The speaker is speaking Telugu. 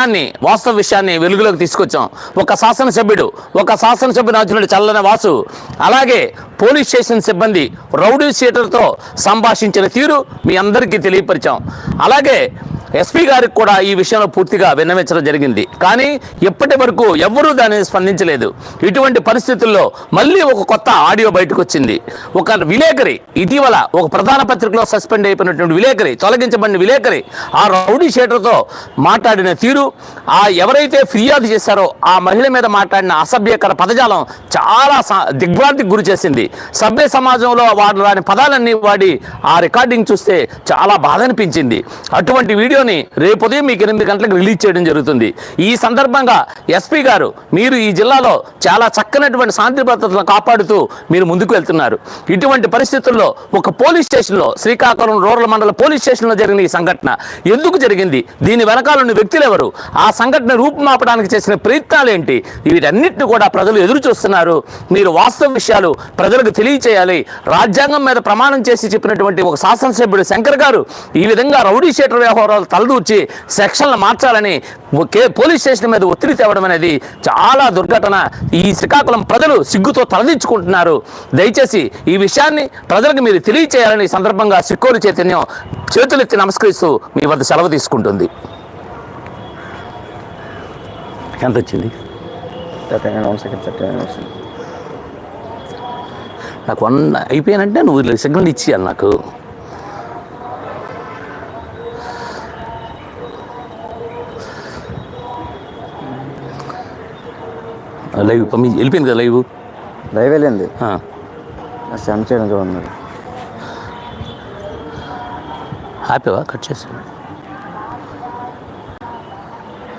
విషయాన్ని వాస్తవ విషయాన్ని వెలుగులోకి తీసుకొచ్చాం. ఒక శాసనసభ్యుడు ఒక శాసనసభ్యుడు అర్జునుడు చల్లన వాసు అలాగే పోలీస్ స్టేషన్ సిబ్బంది రౌడీ షీటర్తో సంభాషించిన తీరు మీ అందరికీ తెలియపరిచాం. అలాగే ఎస్పీ గారికి కూడా ఈ విషయంలో పూర్తిగా విన్నవించడం జరిగింది. కానీ ఇప్పటి వరకు ఎవ్వరూ దానిని స్పందించలేదు. ఇటువంటి పరిస్థితుల్లో మళ్ళీ ఒక కొత్త ఆడియో బయటకు వచ్చింది ఒక విలేకరి ఇటీవల ఒక ప్రధాన పత్రికలో సస్పెండ్ అయిపోయినటువంటి విలేకరి తొలగించబడిన విలేకరి ఆ రౌడీ షేటర్తో మాట్లాడిన తీరు ఆ ఎవరైతే ఫిర్యాదు చేశారో ఆ మహిళ మీద మాట్లాడిన అసభ్యకర పదజాలం చాలా దిగ్భ్రాంతికి గురి చేసింది. సభ్య సమాజంలో వాడు రాని పదాలన్నీ వాడి ఆ రికార్డింగ్ చూస్తే చాలా బాధ అనిపించింది. అటువంటి వీడియోని రేపు ఉదయం మీకు ఎనిమిది గంటలకు రిలీజ్ చేయడం జరుగుతుంది. ఈ సందర్భంగా ఎస్పీ గారు మీరు ఈ జిల్లాలో చాలా చక్కనటువంటి శాంతి భద్రతలను కాపాడుతూ మీరు ముందుకు వెళ్తున్నారు. ఇటువంటి పరిస్థితుల్లో ఒక పోలీస్ స్టేషన్లో శ్రీకాకుళం రూరల్ మండల పోలీస్ స్టేషన్లో జరిగిన ఈ సంఘటన ఎందుకు జరిగింది? దీని వెనకాల ఉన్న వ్యక్తులు ఎవరు? ఆ సంఘటన రూపుమాపడానికి చేసిన ప్రయత్నాలు ఏంటి? వీటన్నిటిని కూడా ప్రజలు ఎదురు చూస్తున్నారు. మీరు వాస్తవ విషయాలు ప్రజలకు తెలియచేయాలి. రాజ్యాంగం మీద ప్రమాణం చేసి చెప్పినటువంటి ఒక శాసనసభ్యుడు శంకర్ గారు ఈ విధంగా రౌడీ షేటర్ వ్యవహారాలు తలదూర్చి సెక్షన్లు మార్చాలని ఒకే పోలీస్ స్టేషన్ మీద ఒత్తిడి తేవడం అనేది చాలా దుర్ఘటన. ఈ శ్రీకాకుళం ప్రజలు సిగ్గుతో తలదించుకుంటున్నారు. దయచేసి ఈ విషయాన్ని ప్రజలకు మీరు తెలియచేయాలని ఈ సందర్భంగా సిక్కోలు చైతన్యం చేతులెత్తి నమస్కరిస్తూ మీ వద్ద సెలవు తీసుకుంటుంది. ఎంత వచ్చింది? నాకు వన్ అయిపోయానంటే నువ్వు సిగ్నల్ ఇచ్చేయాలి నాకు. లైవ్ పంపి వెళ్ళిపోయింది కదా లైవ్? లైవ్ వెళ్ళింది. సెండ్ చేయడం చూడండి. ఆపేవా? కట్ చేసాను